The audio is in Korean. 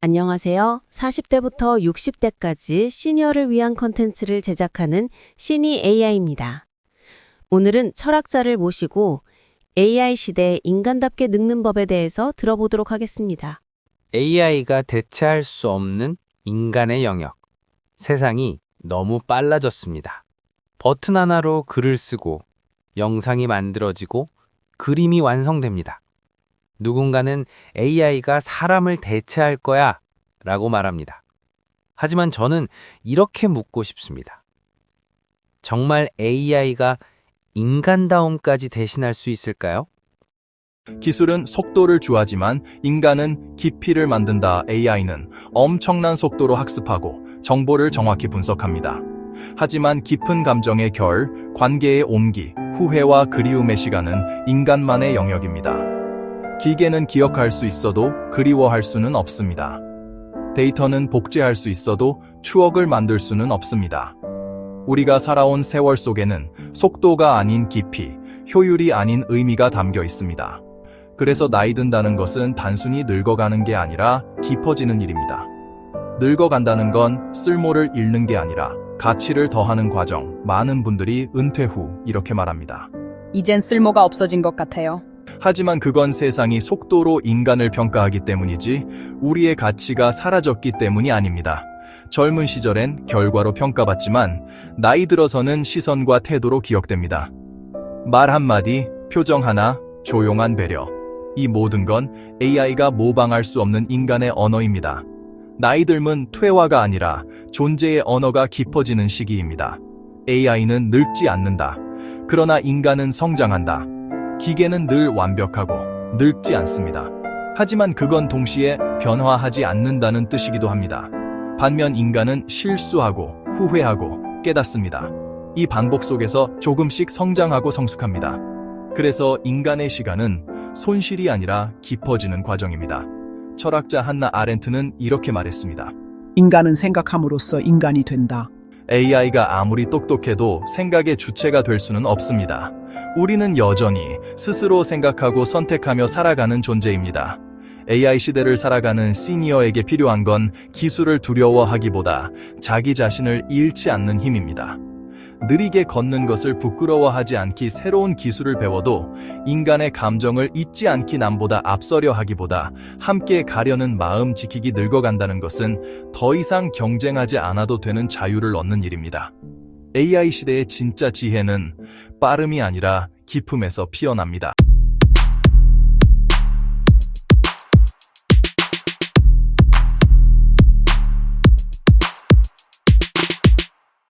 안녕하세요. 40대부터 60대까지 시니어를 위한 컨텐츠를 제작하는 시니 AI입니다. 오늘은 철학자를 모시고 AI 시대에 인간답게 늙는 법에 대해서 들어보도록 하겠습니다. AI가 대체할 수 없는 인간의 영역. 세상이 너무 빨라졌습니다. 버튼 하나로 글을 쓰고 영상이 만들어지고 그림이 완성됩니다. 누군가는 AI가 사람을 대체할 거야 라고 말합니다. 하지만 저는 이렇게 묻고 싶습니다. 정말 AI가 인간다움까지 대신할 수 있을까요? 기술은 속도를 주하지만 인간은 깊이를 만든다. AI는 엄청난 속도로 학습하고 정보를 정확히 분석합니다. 하지만 깊은 감정의 결, 관계의 옮기, 후회와 그리움의 시간은 인간만의 영역입니다. 기계는 기억할 수 있어도 그리워할 수는 없습니다. 데이터는 복제할 수 있어도 추억을 만들 수는 없습니다. 우리가 살아온 세월 속에는 속도가 아닌 깊이, 효율이 아닌 의미가 담겨 있습니다. 그래서 나이 든다는 것은 단순히 늙어가는 게 아니라 깊어지는 일입니다. 늙어간다는 건 쓸모를 잃는 게 아니라 가치를 더하는 과정. 많은 분들이 은퇴 후 이렇게 말합니다. 이젠 쓸모가 없어진 것 같아요. 하지만 그건 세상이 속도로 인간을 평가하기 때문이지 우리의 가치가 사라졌기 때문이 아닙니다. 젊은 시절엔 결과로 평가받지만 나이 들어서는 시선과 태도로 기억됩니다. 말 한마디, 표정 하나, 조용한 배려. 이 모든 건 AI가 모방할 수 없는 인간의 언어입니다. 나이 들면 퇴화가 아니라 존재의 언어가 깊어지는 시기입니다. AI는 늙지 않는다. 그러나 인간은 성장한다. 기계는 늘 완벽하고 늙지 않습니다. 하지만 그건 동시에 변화하지 않는다는 뜻이기도 합니다. 반면 인간은 실수하고 후회하고 깨닫습니다. 이 반복 속에서 조금씩 성장하고 성숙합니다. 그래서 인간의 시간은 손실이 아니라 깊어지는 과정입니다. 철학자 한나 아렌트는 이렇게 말했습니다. 인간은 생각함으로써 인간이 된다. AI가 아무리 똑똑해도 생각의 주체가 될 수는 없습니다. 우리는 여전히 스스로 생각하고 선택하며 살아가는 존재입니다. AI 시대를 살아가는 시니어에게 필요한 건 기술을 두려워하기보다 자기 자신을 잃지 않는 힘입니다. 느리게 걷는 것을 부끄러워하지 않기 새로운 기술을 배워도 인간의 감정을 잊지 않기 남보다 앞서려 하기보다 함께 가려는 마음 지키기 늙어간다는 것은 더 이상 경쟁하지 않아도 되는 자유를 얻는 일입니다. AI 시대의 진짜 지혜는 빠름이 아니라 기품에서 피어납니다.